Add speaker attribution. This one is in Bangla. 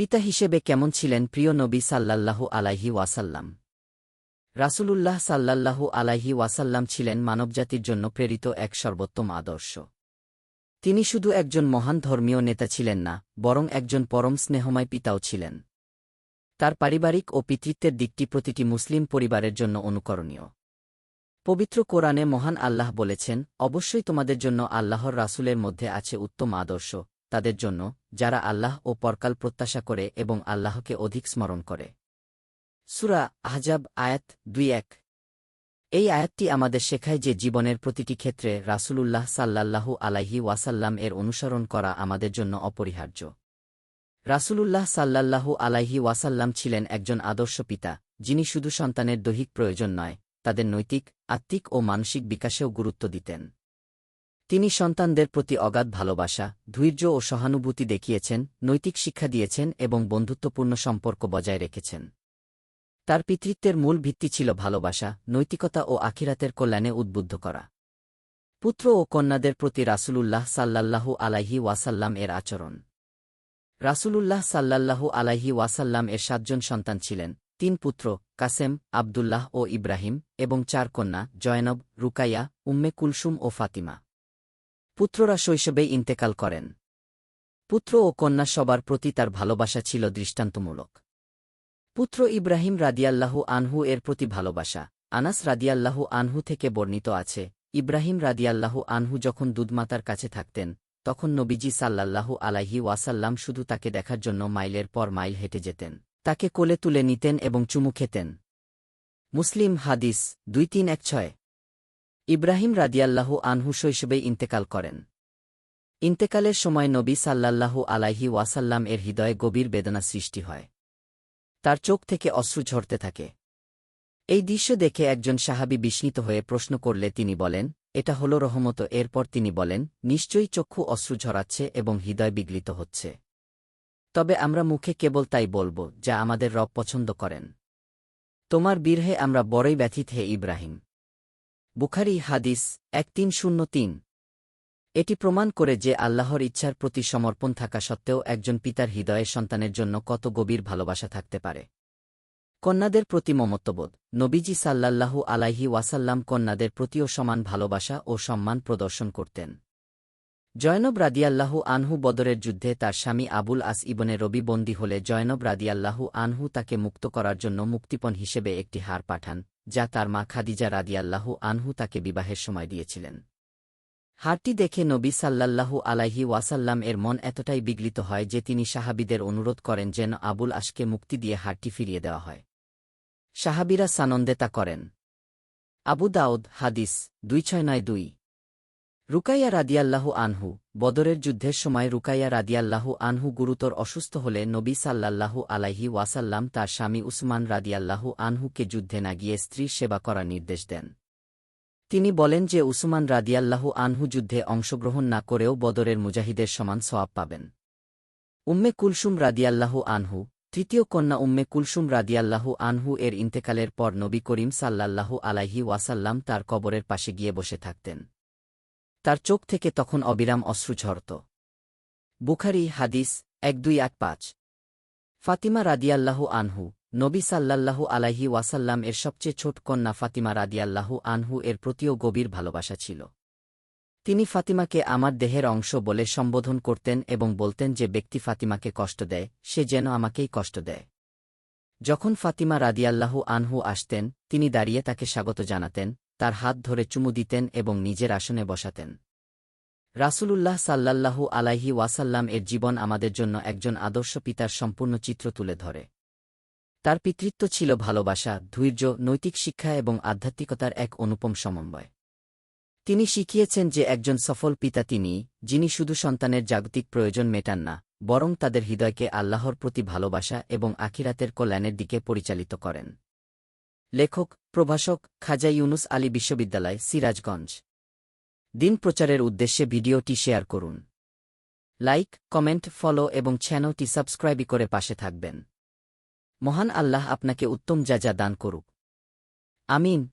Speaker 1: পিতা হিসেবে কেমন ছিলেন প্রিয় নবী সাল্লাল্লাহু আলাইহি ওয়াসাল্লাম? রাসূলুল্লাহ সাল্লাল্লাহু আলাইহি ওয়াসাল্লাম ছিলেন মানবজাতির জন্য প্রেরিত এক সর্বোত্তম আদর্শ। তিনি শুধু একজন মহান ধর্মীয় নেতা ছিলেন না, বরং একজন পরম স্নেহময় পিতাও ছিলেন। তার পারিবারিক ও পিতৃত্বের দিকটি প্রতিটি মুসলিম পরিবারের জন্য অনুকরণীয়। পবিত্র কোরআনে মহান আল্লাহ বলেছেন, অবশ্যই তোমাদের জন্য আল্লাহর রাসূলের মধ্যে আছে উত্তম আদর্শ। তাদের জন্য, যারা আল্লাহ ও পরকাল প্রত্যাশা করে এবং আল্লাহকে অধিক স্মরণ করে। সুরা আহজাব আয়াত দুই এক। এই আয়াতটি আমাদের শেখায় যে জীবনের প্রতিটি ক্ষেত্রে রাসূলুল্লাহ সাল্লাল্লাহু আলাইহি ওয়াসাল্লাম এর অনুসরণ করা আমাদের জন্য অপরিহার্য। রাসূলুল্লাহ সাল্লাল্লাহু আলাইহি ওয়াসাল্লাম ছিলেন একজন আদর্শ পিতা, যিনি শুধু সন্তানের দৈহিক প্রয়োজন নয়, তাদের নৈতিক, আত্মিক ও মানসিক বিকাশেও গুরুত্ব দিতেন। তিনি সন্তানদের প্রতি অগাধ ভালোবাসা, ধৈর্য ও সহানুভূতি দেখিয়েছেন, নৈতিক শিক্ষা দিয়েছেন এবং বন্ধুত্বপূর্ণ সম্পর্ক বজায় রেখেছেন। তার পিতৃত্বের মূল ভিত্তি ছিল ভালোবাসা, নৈতিকতা ও আখিরাতের কল্যাণে উদ্বুদ্ধ করা। পুত্র ও কন্যাদের প্রতি রাসূলুল্লাহ সাল্লাল্লাহু আলাইহি ওয়াসাল্লাম এর আচরণ। রাসূলুল্লাহ সাল্লাল্লাহু আলাইহি ওয়াসাল্লাম এর সাতজন সন্তান ছিলেন, তিন পুত্র, কাসেম, আবদুল্লাহ ও ইব্রাহিম, এবং চার কন্যা, জয়নব, রুকাইয়া, উম্মে কুলসুম ও ফাতিমা। পুত্ররা শৈশবে ইন্তেকাল করেন। পুত্র ও কন্যা সবার প্রতি তার ভালোবাসা ছিল দৃষ্টান্তমূলক। পুত্র ইব্রাহিম রাদিয়াল্লাহু আনহু এর প্রতি ভালোবাসা। আনাস রাদিয়াল্লাহু আনহু থেকে বর্ণিত আছে, ইব্রাহিম রাদিয়াল্লাহু আনহু যখন দুধমাতার কাছে থাকতেন, তখন নবীজি সাল্লাল্লাহু আলাইহি ওয়াসাল্লাম শুধু তাকে দেখার জন্য মাইলের পর মাইল হেঁটে যেতেন। তাকে কোলে তুলে নিতেন এবং চুমু খেতেন। মুসলিম হাদিস দুই তিন এক ছয়। ইব্রাহিম রাদিয়াল্লাহু আনহু শৈশবেই ইন্তেকাল করেন। ইন্তেকালের সময় নবী সাল্লাল্লাহু আলাইহি ওয়াসাল্লাম এর হৃদয়ে গভীর বেদনা সৃষ্টি হয়। তার চোখ থেকে অশ্রু ঝরতে থাকে। এই দৃশ্য দেখে একজন সাহাবি বিস্মিত হয়ে প্রশ্ন করলে তিনি বলেন, এটা হল রহমত। এরপর তিনি বলেন, নিশ্চয়ই চক্ষু অশ্রু ঝরাচ্ছে এবং হৃদয় বিগলিত হচ্ছে। তবে আমরা মুখে কেবল তাই বলব, যা আমাদের রব পছন্দ করেন। তোমার বীরহে আমরা বড়ই ব্যথিত হে ইব্রাহিম। বুখারি হাদিস এক তিন শূন্য তিন। এটি প্রমাণ করে যে আল্লাহর ইচ্ছার প্রতি সমর্পণ থাকা সত্ত্বেও একজন পিতার হৃদয়ে সন্তানের জন্য কত গভীর ভালোবাসা থাকতে পারে। কন্যাদের প্রতি মমত্ববোধ। নবীজি সাল্লাল্লাহু আলাইহি ওয়াসাল্লাম কন্যাদের প্রতিও সমান ভালোবাসা ও সম্মান প্রদর্শন করতেন। জয়নব রাদিয়াল্লাহু আনহু বদরের যুদ্ধে তার স্বামী আবুল আস ইবনে রবি বন্দী হলে জয়নব রাদিয়াল্লাহু আনহু তাকে মুক্ত করার জন্য মুক্তিপণ হিসেবে একটি হার পাঠান। যা তার মা খাদিজা রাদিয়াল্লাহু আনহু তাকে বিবাহের সময় দিয়েছিলেন। হারটি দেখে নবী সাল্লাল্লাহু আলাইহি ওয়াসাল্লাম এর মন এতটাই বিগলিত হয় যে তিনি সাহাবিদের অনুরোধ করেন যেন আবুল আশকে মুক্তি দিয়ে হারটি ফিরিয়ে দেওয়া হয়। সাহাবিরা সানন্দে তা করেন। আবু দাউদ, হাদিস, দুই ছয় নয় দুই। রুকাইয়া রাদিয়াল্লাহু আনহু, বদরের যুদ্ধের সময় রুকাইয়া রাদিয়াল্লাহু আনহু গুরুতর অসুস্থ হলে নবী সাল্লাল্লাহু আলাইহি ওয়াসাল্লাম তার স্বামী উসমান রাদিয়াল্লাহু আনহুকে যুদ্ধে না গিয়ে স্ত্রীর সেবা করার নির্দেশ দেন। তিনি বলেন যে উসমান রাদিয়াল্লাহু আনহু যুদ্ধে অংশগ্রহণ না করেও বদরের মুজাহিদের সমান সওয়াব পাবেন। উম্মে কুলসুম রাদিয়াল্লাহু আনহু, তৃতীয় কন্যা উম্মে কুলসুম রাদিয়াল্লাহু আনহু এর ইন্তেকালের পর নবী করিম সাল্লাল্লাহু আলাইহি ওয়াসাল্লাম তার কবরের পাশে গিয়ে বসে থাকতেন। তার চোখ থেকে তখন অবিরাম অশ্রু ঝরত। বুখারি, হাদিস, এক দুই আট পাঁচ। ফাতিমা রাদিয়াল্লাহু আনহু, নবী সাল্লাল্লাহু আলাইহি ওয়াসাল্লাম এর সবচেয়ে ছোট কন্যা ফাতিমা রাদিয়াল্লাহু আনহু এর প্রতিও গভীর ভালোবাসা ছিল। তিনি ফাতিমাকে আমার দেহের অংশ বলে সম্বোধন করতেন এবং বলতেন যে ব্যক্তি ফাতিমাকে কষ্ট দেয়, সে যেন আমাকেই কষ্ট দেয়। যখন ফাতিমা রাদিয়াল্লাহু আনহু আসতেন, তিনি দাঁড়িয়ে তাকে স্বাগত জানাতেন তার হাত ধরে চুমু দিতেন এবং নিজের আসনে বসাতেন। রাসূলুল্লাহ সাল্লাল্লাহু আলাইহি ওয়াসাল্লাম এর জীবন আমাদের জন্য একজন আদর্শ পিতার সম্পূর্ণ চিত্র তুলে ধরে। তার পিতৃত্ব ছিল ভালোবাসা, ধৈর্য, নৈতিক শিক্ষা এবং আধ্যাত্মিকতার এক অনুপম সমন্বয়। তিনি শিখিয়েছেন যে একজন সফল পিতা তিনি, যিনি শুধু সন্তানের জাগতিক প্রয়োজন মেটান না, বরং তাদের হৃদয়কে আল্লাহর প্রতি ভালোবাসা এবং আখিরাতের কল্যাণের দিকে পরিচালিত করেন। লেখক, প্রভাষক খাজা ইউনুস আলী বিশ্ববিদ্যালয়, সিরাজগঞ্জ। দিন প্রচারের উদ্দেশ্যে ভিডিওটি শেয়ার করুন। লাইক, কমেন্ট, ফলো এবং চ্যানেলটি সাবস্ক্রাইব করে পাশে থাকবেন। মহান আল্লাহ আপনাকে উত্তম যা যা দান করুক। আমিন।